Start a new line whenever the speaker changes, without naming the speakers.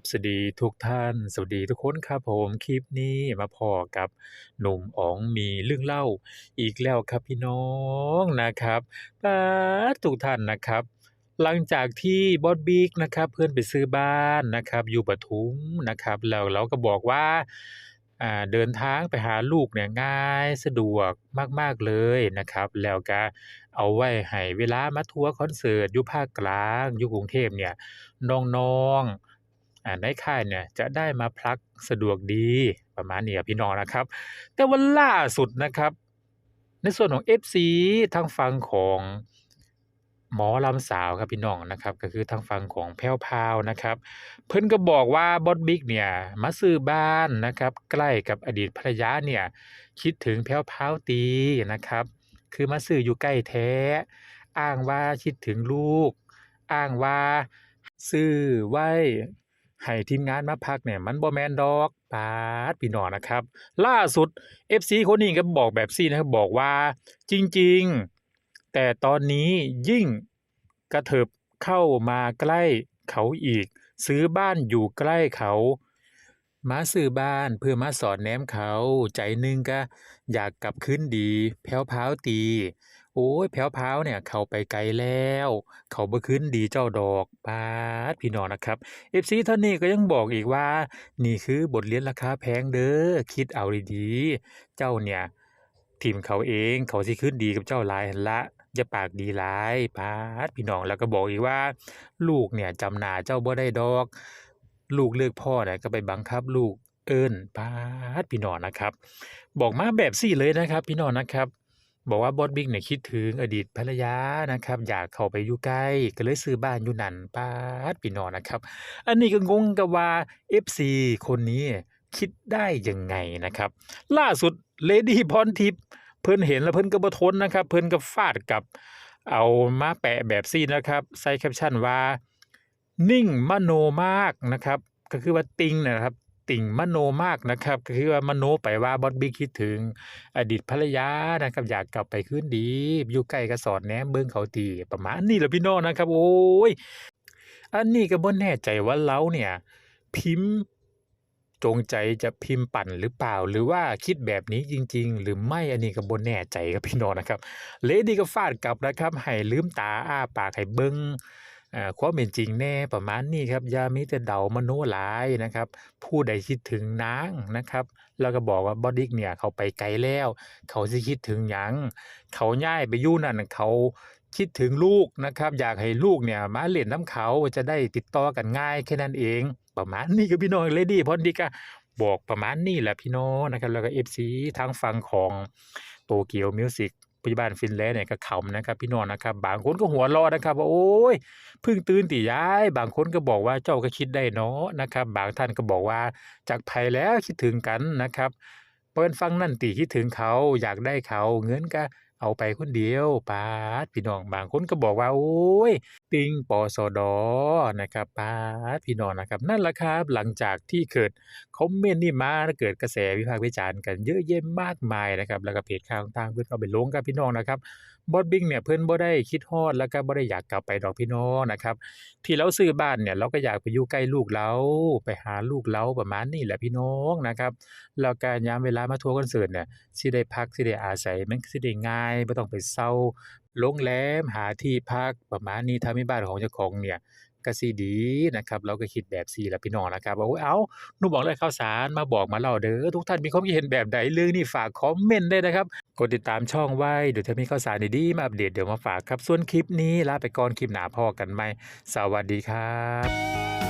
บสวัสดีทุกท่าน สวัสดีทุกคนครับผมคลิปนี้มาพอกับหนุ่มอ๋องมีเรื่องเล่าอีกแล้วครับพี่น้องนะครับปาทุกท่านนะครับ หลังจากที่บอสบิ๊กนะครับ เพิ่อนไปซื้อบ้านนะครับ อยู่ปทุมนะครับ แล้วเราก็บอกว่าเดินทางไปหาลูกเนี่ยง่ายสะดวกมาก ๆ เลยนะครับ แล้วก็เอาไว้ให้เวลามาทัวร์คอนเสิร์ตอยู่ภาคกลางอยู่กรุงเทพเนี่ยน้อง ๆ ในค่ายเนี่ยจะได้มาพักสะดวกดีประมาณนี้ครับพี่น้องนะครับ แต่ว่าล่าสุดนะครับ ในส่วนของ FC ทางฝั่งของหมอลำสาวครับพี่น้องนะครับ ก็คือทางฝั่งของแพรวพาวนะครับ เพิ่นก็บอกว่าบอสบิ๊กเนี่ยมาซื้อบ้านนะครับ ใกล้กับอดีตภรรยาเนี่ย คิดถึงแพรวพาวตีนะครับ คือมาซื้ออยู่ใกล้แท้ อ้างว่าคิดถึงลูก อ้างว่าซื้อไว้ ให้ทีมงานมาพักเนี่ยมันบ่แมนดอกปาดพี่น้องนะครับ ล่าสุด FC คนนี้ก็บอกแบบซี้นะครับบอกว่าจริงๆ แต่ตอนนี้ยิ่งกระเถิบเข้ามาใกล้เขาอีก ซื้อบ้านอยู่ใกล้เขามาซื้อบ้านเพื่อมาสอดแนมเขา ใจหนึ่งก็อยากกลับคืนดีแพรวพาวตี โอ๊ยแพรวพาวเนี่ยเข้าไปไกลแล้ว เขาบ่คืนดีเจ้าดอกปาดพี่น้องนะครับ FC ท่านนี้ก็ยังบอกอีกว่า นี่คือบทเรียนราคาแพงเด้อคิดเอาดีๆ เจ้าเนี่ยทิมเขาเองเขาสิคืนดีกับเจ้าหลายหันละอย่าปากดีหลายปาดพี่น้องแล้วก็บอกอีกว่า ลูกเนี่ยจำหนาเจ้าบ่ได้ดอก ลูกเลิกพ่อน่ะก็ไปบังคับลูกเอิ้นป๊าดพี่น้องนะครับ บอกมาแบบซี้เลยนะครับ พี่น้องนะครับ บอกว่าบอสบิ๊กเนี่ยคิดถึงอดีตภรรยานะครับ อยากเข้าไปอยู่ใกล้ก็เลยซื้อบ้านอยู่นั่นป๊าดพี่น้องนะครับ อันนี้ก็งงกับว่า FC คนนี้คิดได้ยังไงนะครับ ล่าสุดเลดี้พรทิพย์เพิ่นเห็นแล้วเพิ่นก็บทนนะครับ เพิ่นก็ฟาดกับเอามาแปะแบบซี้นะครับใส่แคปชั่นว่า นิ่งมโนมากนะครับ ก็คือว่าติงนะครับ ติ่งมโนมากนะครับคือว่ามโนไปว่าบอสบิ๊กคิดถึง อดีตภรรยานะครับอยากกลับไปคืนดี อยู่ใกล้ก็สอดแนมเบิ่งเขาตีประมาณนี้แหละพี่น้องนะครับ โอ๊ยอันนี้ก็บ่แน่ใจว่าเลาเนี่ย พิมพ์จงใจจะพิมพ์ปั่นหรือเปล่า หรือว่าคิดแบบนี้จริง ๆ หรือไม่อันนี้ก็บ่แน่ใจครับพี่น้องนะครับ เลดี้ก็ฟาดกลับนะครับให้ลืมตาอ้าปากให้เบิ่ง ความเป็นจริงแน่ประมาณนี้ครับยามีแต่เดามโนหลายนะครับ ผู้ใดคิดถึงนางนะครับ แล้วก็บอกว่าบอสบิ๊กเนี่ยเขาไปไกลแล้ว เขาสิคิดถึงหยังเขาย้ายไปยู่นั่นเขาคิดถึงลูกนะครับ อยากให้ลูกเนี่ยมาเล่นน้ำเขาจะได้ติดต่อกันง่ายแค่นั้นเอง ประมาณนี้ครับพี่น้องเลดี้พรทิก็บอกประมาณนี้แหละพี่น้องนะครับ แล้วก็ FC ทางฝั่งของโตเกียวมิวสิก ปัจจุบันฟินแลนด์เนี่ยก็ขำนะครับ พี่น้องนะครับ บางคนก็หัวเราะนะครับ ว่าโอ้ยเพิ่งตื่นตียาย บางคนก็บอกว่าเจ้าก็คิดได้เนาะนะครับ บางท่านก็บอกว่าจากไผแล้วคิดถึงกันนะครับเพิ่นฟังนั่นตีคิดถึงเขาอยากได้เขาเงินก็ เอาไปคนเดียวปาดพี่น้องบางคนก็บอกว่าโอ้ยติงปอสอด.นะครับปาดพี่น้องนะครับนั่นแหละครับหลังจากที่เกิดคอมเมนต์นี่มาเกิดกระแสวิพากษ์วิจารณ์กันเยอะแยะมากมายนะครับแล้วก็เพจข่าวต่างๆเพิ่นเอาไปลงกับพี่น้องนะครับ บอสบิงเนี่ยเพื่อนบ่ได้คิดฮอดแล้วก็บ่ได้อยากกลับไปดอกพี่น้องนะครับ ที่เราซื้อบ้านเนี่ยเราก็อยากไปอยู่ใกล้ลูกเราไปหาลูกเราประมาณนี้แหละพี่น้องนะครับแล้วก็ยามเวลามาทัวร์คอนเสิร์ตเนี่ยสิได้พักสิได้อาศัยมันสิได้ง่ายไม่ต้องไปเศร้าโรงแรมหาที่พักประมาณนี้ถ้ามีบ้านของเจ้าของเนี่ย ก็สีดีนะครับเราก็คิดแบบซี้แหละพี่น้องนะครับว่าโอ๊ยเอ้าหนุ่มอ๋องแลยข่าวสารมาบอกมาเล่าเด้อทุกท่านมีความคิดเห็นแบบใดเรื่องนี้ฝากคอมเมนต์ได้นะครับกดติดตามช่องไว้เดี๋ยวถ้ามีข่าวสารดีๆมาอัปเดตเดี๋ยวมาฝากครับส่วนคลิปนี้ลาไปก่อนคลิปหน้าพ่อกันไหมสวัสดีครับ